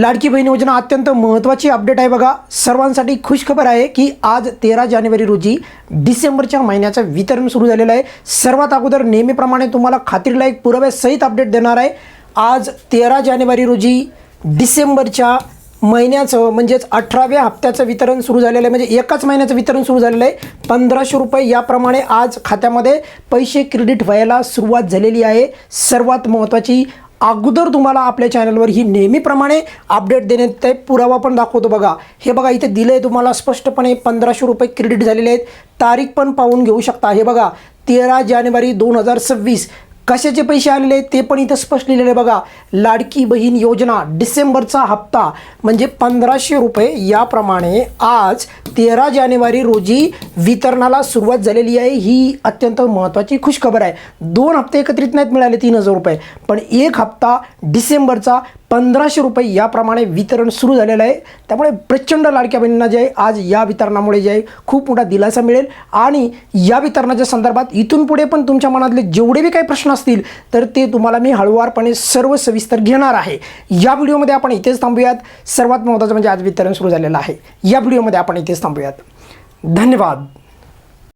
लाडकी बहीण योजना अत्यंत महत्त्वाची अपडेट आहे बघा. सर्वांसाठी खुशखबर आहे की आज तेरा जानेवारी रोजी डिसेंबरच्या महिन्याचं वितरण सुरू झालेलं आहे. सर्वात अगोदर नेहमीप्रमाणे तुम्हाला खात्रीलायक पुराव्यासहित अपडेट देणार आहे. आज तेरा जानेवारी रोजी डिसेंबरच्या महिन्याचं म्हणजेच अठराव्या हप्त्याचं वितरण सुरू झालेलं आहे. म्हणजे एकाच महिन्याचं वितरण सुरू झालेलं आहे. पंधराशे रुपये याप्रमाणे आज खात्यामध्ये पैसे क्रेडिट व्हायला सुरुवात झालेली आहे. सर्वात महत्त्वाची अगोदर तुम्हाला आपल्या चॅनलवर ही नेहमीप्रमाणे अपडेट देण्यात आहे पुरावा पण दाखवतो बघा. हे बघा इथे दिलं आहे तुम्हाला स्पष्टपणे पंधराशे रुपये क्रेडिट झालेले आहेत. तारीख पण पाहून घेऊ शकता. हे बघा तेरा जानेवारी दोन हजार सव्वीस कशाचे पैसे आलेले ते पण इथं स्पष्ट लिहिलेलं आहे बघा. लाडकी बहीण योजना डिसेंबरचा हप्ता म्हणजे पंधराशे रुपये याप्रमाणे आज तेरा जानेवारी रोजी वितरणाला सुरुवात झालेली आहे. ही अत्यंत महत्त्वाची खुशखबर आहे. दोन हप्ते एकत्रित नाहीत मिळाले तीन हजार रुपये. पण एक हप्ता डिसेंबरचा पंधराशे रुपये याप्रमाणे वितरण सुरू झालेलं आहे. त्यामुळे प्रचंड लाडक्या बहिणींना जे आहे आज या वितरणामुळे जे आहे खूप मोठा दिलासा मिळेल. आणि या वितरणाच्या संदर्भात इथून पुढे पण तुमच्या मनातले जेवढे बी काही प्रश्न असतील तर ते तुम्हाला मी हळूवारपणे सर्व सविस्तर घेणार आहे. या व्हिडिओमध्ये आपण इथेच थांबूयात. सर्वात महत्त्वाचं म्हणजे आज वितरण सुरू झालेलं आहे. या व्हिडिओमध्ये आपण इथेच थांबूयात. धन्यवाद.